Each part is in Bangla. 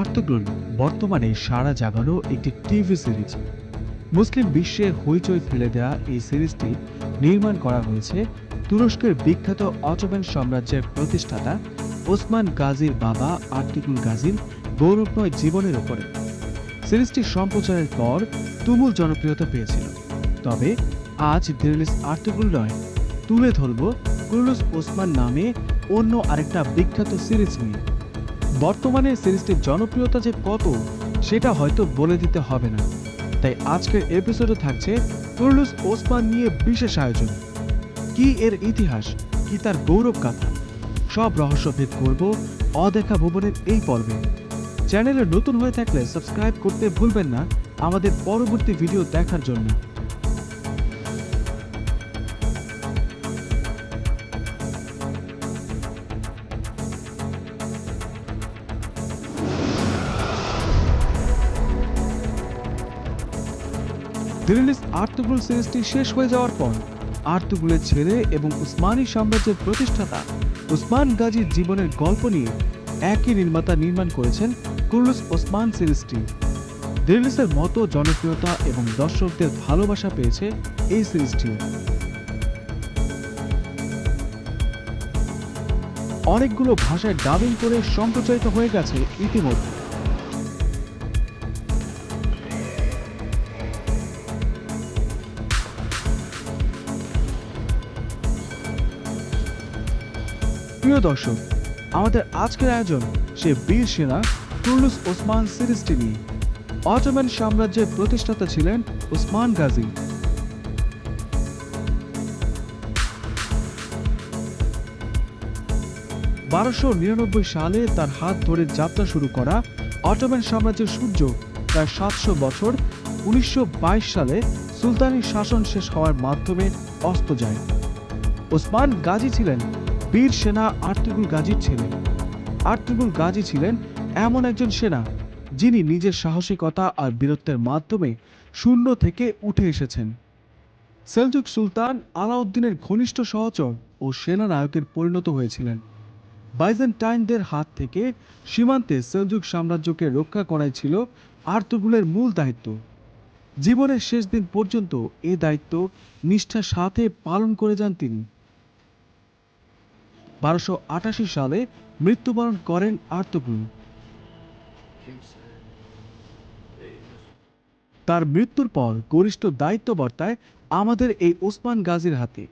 আর্তুগ্রুল বর্তমানে সারা জাগানো একটি টিভি সিরিজ। মুসলিম বিশ্বে হইচই ফেলে দেওয়া এই সিরিজটি নির্মাণ করা হয়েছে তুরস্কের বিখ্যাত অটোম্যান সাম্রাজ্যের প্রতিষ্ঠাতা ওসমান গাজীর বাবা আর্তিকুল গাজীর গৌরবময় জীবনের উপরে। সিরিজটি সম্প্রচারের পর তুমুল জনপ্রিয়তা পেয়েছিল। তবে আজ দিরলিস আর্টিকুল নয়, তুলে ধরব কুরুলুস ওসমান নামে অন্য আরেকটা বিখ্যাত সিরিজ নিয়ে। বর্তমানে সিরিজটির জনপ্রিয়তা যে কত, সেটা হয়তো বলে দিতে হবে না। তাই আজকের এপিসোডে থাকছে কুরলুস ওসমান নিয়ে বিশেষ আয়োজন। কি এর ইতিহাস, কি তার গৌরব গাথা? সব রহস্য ভেদ করব অদেখা ভুবনের এই পর্বে। চ্যানেলে নতুন হয়ে থাকলে সাবস্ক্রাইব করতে ভুলবেন না আমাদের পরবর্তী ভিডিও দেখার জন্য। দিল্লিস আর্তুগুল সিরিজটি শেষ হয়ে যাওয়ার পর, আর্তুগুলের ছেলে এবং উসমানী সাম্রাজ্যের প্রতিষ্ঠাতা উসমান গাজীর জীবনের গল্প নিয়ে একই নির্মাতা নির্মাণ করেছেন কুরলুস ওসমান সিরিজটি। দিল্লিসের মতো জনপ্রিয়তা এবং দর্শকদের ভালোবাসা পেয়েছে এই সিরিজটি। অনেকগুলো ভাষায় ডাবিং করে সম্প্রচারিত হয়ে গেছে ইতিমধ্যে। প্রিয় দর্শক, আমাদের আজকের আয়োজন সে বীর সেনা তুরলুস ওসমান সিরিজটি নিয়ে অটোম্যান সাম্রাজ্যের প্রতিষ্ঠাতা ছিলেন ওসমান গাজী। বারোশো নিরানব্বই সালে তার হাত ধরে যাত্রা শুরু করা অটোম্যান সাম্রাজ্যের সূর্য প্রায় সাতশো বছর উনিশশো বাইশ সালে সুলতানি শাসন শেষ হওয়ার মাধ্যমে অস্ত যায়। ওসমান গাজী ছিলেন বীর সেনা আর্তুগুল গাজীর ছেলে আর্তুগুল গাজী ছিলেন এমন একজন সেনা যিনি নিজের সাহসিকতা আর বীরত্বের মাধ্যমে শূন্য থেকে উঠে এসেছেন। সেলজুক সুলতান আলাউদ্দিনের ঘনিষ্ঠ সহচর ও সেনানায়কের পরিণত হয়েছিলেন। বাইজেন্টাইনদের হাত থেকে সীমান্তে সেলজুক সাম্রাজ্যকে রক্ষা করাই ছিল আর্তুগুলের মূল দায়িত্ব। জীবনের শেষ দিন পর্যন্ত এ দায়িত্ব নিষ্ঠার সাথে পালন করে যান তিনি। বারোশো আটাশি সালে মৃত্যুবরণ করেন আর্তুগুল তার মৃত্যুর পর গরিষ্ঠ দায়িত্ব বর্তায় আমাদের এই ওসমান গাজীর হাতে।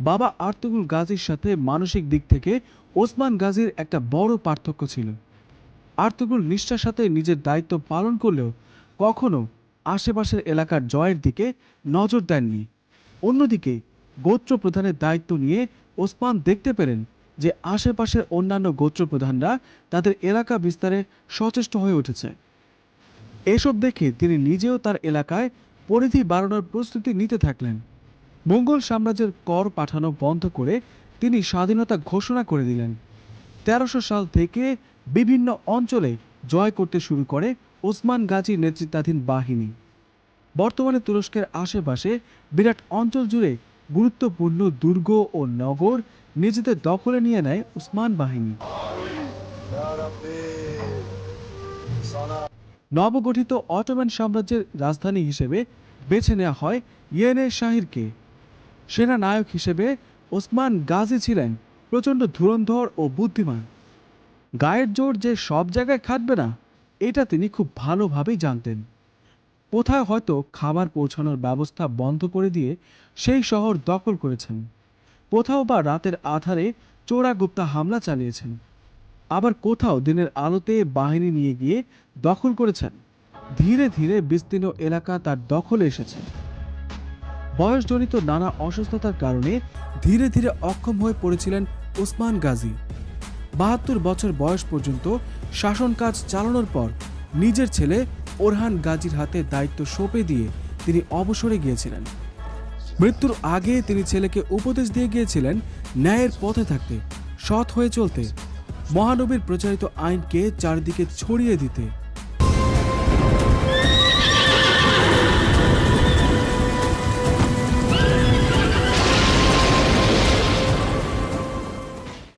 বাবা আর্তুগুল গাজীর সাথে মানসিক দিক থেকে ওসমান গাজীর একটা বড় পার্থক্য ছিল। আর্তুগুল নিষ্ঠার সাথে নিজের দায়িত্ব পালন করলেও কখনো আশেপাশের এলাকার জয়ের দিকে নজর দেননি। অন্যদিকে গোত্র প্রধানের দায়িত্ব নিয়ে ওসমান দেখতে পেলেন যে আশেপাশের অন্যান্য গোত্র প্রধানরা তাদের এলাকা বিস্তারে সচেষ্ট হয়ে উঠেছে। এসব দেখে তিনি নিজেও তার এলাকায় পরিধি বাড়ানোর প্রস্তুতি নিতে থাকলেন। মঙ্গল সাম্রাজ্যের কর পাঠানো বন্ধ করে তিনি স্বাধীনতা ঘোষণা করে দিলেন। তেরোশো সাল থেকে বিভিন্ন অঞ্চলে জয় করতে শুরু করে ওসমান গাজীর নেতৃত্বাধীন বাহিনী। বর্তমানে তুরস্কের আশেপাশে বিরাট অঞ্চল জুড়ে গুরুত্বপূর্ণ দুর্গ ও নগর নিজেদের দখলে নিয়ে নেয় উসমান বাহিনী। নবগঠিত অটোম্যান সাম্রাজ্যের রাজধানী হিসেবে বেছে নেওয়া হয় ইয়েনে শাহিরকে। সেনা নায়ক হিসেবে ওসমান গাজী ছিলেন প্রচণ্ড ধুরন্ধর ও বুদ্ধিমান। গায়ের জোর যে সব জায়গায় খাটবে না, এটা তিনি খুব ভালোভাবেই জানতেন। কোথায় হয়তো খাবার পৌঁছানোর ব্যবস্থা বন্ধ করে দিয়ে সেই শহর দখল করেছেন। কোথাও বা রাতের আধারে চোরাগুপ্তা হামলা চালিয়েছেন। আবার কোথাও দিনের আলোতে বাহিনী নিয়ে গিয়ে দখল করেছেন। ধীরে ধীরে বিস্তীর্ণ এলাকা তার দখলে এসেছে। বয়সজনিত নানা অসুস্থতার কারণে ধীরে ধীরে অক্ষম হয়ে পড়েছিলেন ওসমান গাজী। বাহাত্তর বছর বয়স পর্যন্ত শাসন কাজ চালানোর পর নিজের ছেলে ওরহান গাজীর হাতে দায়িত্ব সঁপে দিয়ে তিনি অবসরে গিয়েছিলেন। মৃত্যুর আগে তিনি ছেলেকে উপদেশ দিয়ে গিয়েছিলেন, ন্যায়ের পথে থাকতে, সৎ হয়ে চলতে, মহানবীর প্রচারিত আইনকে চারদিকে ছড়িয়ে দিতে।